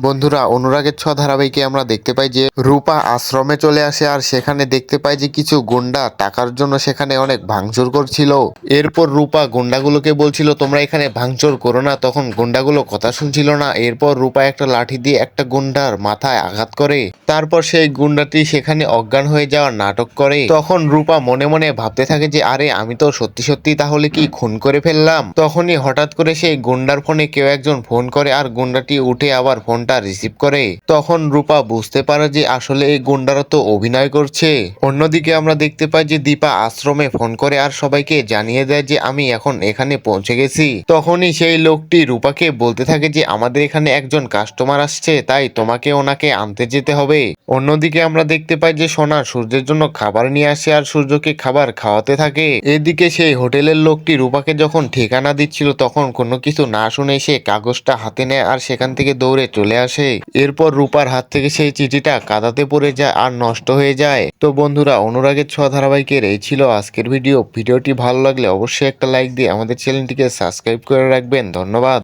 বন্ধুরা, অনুরাগের ছ ধারাবাহিকে আমরা দেখতে পাই যে রূপা আশ্রমে চলে আসে আর সেখানে দেখতে পাই যে কিছু গুন্ডা টাকার জন্য সেখানে অনেক ভাঙচুর করছিল। এরপর রূপা গুন্ডাগুলোকে বলছিল, তোমরা এখানে ভাঙচুর করো না। তখন গুন্ডাগুলো কথা শুনছিল না। এরপর রূপা একটা লাঠি দিয়ে একটা গুন্ডার মাথায় আঘাত করে। তারপর সেই গুন্ডাটি সেখানে অজ্ঞান হয়ে যাওয়ার নাটক করে। তখন রূপা মনে মনে ভাবতে থাকে যে, আরে, আমি তো সত্যি সত্যি তাহলে কি খুন করে ফেললাম? তখনই হঠাৎ করে সেই গুন্ডার ফোনে কেউ একজন ফোন করে আর গুন্ডাটি উঠে আবার ফোনটা রিসিভ করে, তখন রূপা বুঝতে পারে যে আসলে এই গুন্ডারা তো অভিনয় করছে। অন্যদিকে আমরা দেখতে পাই যে দীপা আশ্রমে ফোন করে আর সবাইকে জানিয়ে দেয় যে আমি এখন এখানে পৌঁছে গেছি। তখনই সেই লোকটি রূপাকে বলতে থাকে যে আমাদের এখানে একজন কাস্টমার আসছে, তাই তোমাকে ওনাকে আনতে যেতে হবে। অন্যদিকে আমরা দেখতে পাই যে সোনা সূর্যের জন্য খাবার নিয়ে আসে আর সূর্যকে খাবার খাওয়াতে থাকে। এদিকে সেই হোটেলের লোকটি রূপাকে যখন ঠিকানা দিচ্ছিল, তখন কোনো কিছু না শুনে সে কাগজটা হাতে নেয় আর সেখান থেকে দৌড়ে চলে আসে। এরপর রূপার হাত থেকে সেই চিঠিটা কাদাতে পড়ে যায় আর নষ্ট হয়ে যায়। তো বন্ধুরা, অনুরাগের ছ ধারাবাহিকের এই ছিল আজকের ভিডিও। ভিডিওটি ভালো লাগলে অবশ্যই একটা লাইক দিয়ে আমাদের চ্যানেলটিকে সাবস্ক্রাইব করে রাখবেন। ধন্যবাদ।